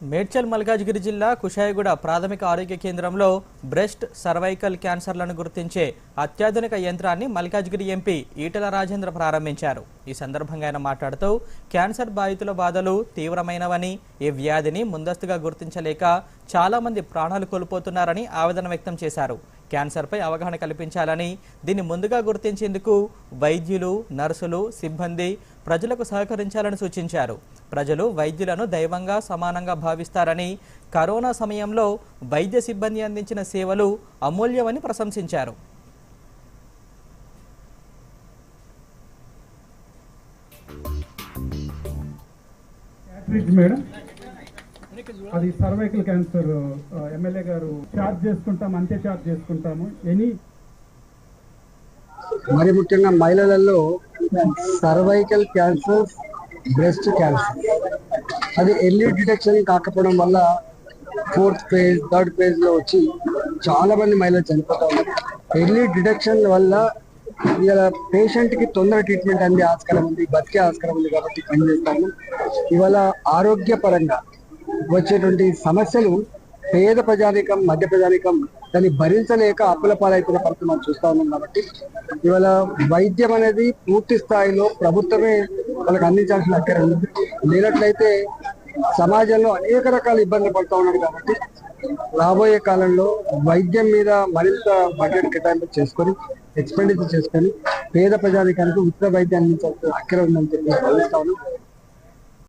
మేడ్చల్ మల్కాజ్గిరి జిల్లా కుషాయిగూడ ప్రాథమిక ఆరోగ్య కేంద్రంలో బ్రెస్ట్ సర్వైకల్ క్యాన్సర్లను గుర్తించే అత్యాధునిక యంత్రాన్ని మల్కాజ్గిరి ఎంపీ ఈటల రాజేంద్ర ప్రారంభించారు. ఈ సందర్భంగా ఆయన మాట్లాడుతూ క్యాన్సర్ బాధితుల బాధలు తీవ్రమైనవని ఈ వ్యాధిని ముందస్తుగా గుర్తించలేక చాలా మంది ప్రాణాలు కోల్పోతున్నారని ఆవేదన వ్యక్తం చేశారు. క్యాన్సర్పై అవగాహన కల్పించాలని దీన్ని ముందుగా గుర్తించేందుకు వైద్యులు నర్సులు సిబ్బంది ప్రజలకు సహకరించాలని సూచించారు. ప్రజలు వైద్యులను దైవంగా సమానంగా భావిస్తారని కరోనా సమయంలో వైద్య సిబ్బంది అందించిన సేవలు అమూల్యమని ప్రశంసించారు. ప్లీజ్ మేడం అది సర్వైకల్ క్యాన్సర్ ఎమ్మెల్యే గారు చార్జ్ చేసుకుంటాం అంతే చార్జ్ చేసుకుంటాము. ఎనీ మరి ముఖ్యంగా మహిళలలో సర్వైకల్ క్యాన్సర్ బ్రెస్ట్ క్యాన్సర్ అది ఎర్లీ డిటెక్షన్ కాకపోవడం వల్ల ఫోర్త్ ఫేజ్ థర్డ్ ఫేజ్లో వచ్చి చాలా మంది మహిళలు చనిపోతారు ఎర్లీ డిటెక్షన్ వల్ల ఇవాళ పేషెంట్కి తొందర ట్రీట్మెంట్ అందే ఆస్కారం ఉంది బతికే ఆస్కారం ఉంది కాబట్టి పనిచేస్తాము ఇవాళ ఆరోగ్యపరంగా వచ్చేటువంటి సమస్యలు పేద ప్రజానికం మధ్య ప్రజానికం దాన్ని భరించలేక అప్పుల పాలైపోయిన పరిస్థితి మనం చూస్తా ఉన్నాం కాబట్టి ఇవాళ వైద్యం అనేది పూర్తి స్థాయిలో ప్రభుత్వమే వాళ్ళకి అందించాల్సిన అక్కర ఉంది. లేనట్లయితే సమాజంలో అనేక రకాల ఇబ్బందులు పడుతూ ఉన్నారు కాబట్టి రాబోయే కాలంలో వైద్యం మీద మరింత బడ్జెట్ కేటాయింపు చేసుకొని ఎక్స్పెండిచర్ చేసుకొని పేద ప్రజానికానికి ఉచిత వైద్యం అందించాల్సిన అక్కడ ఉందని చెప్పి భావిస్తా ఉన్నాం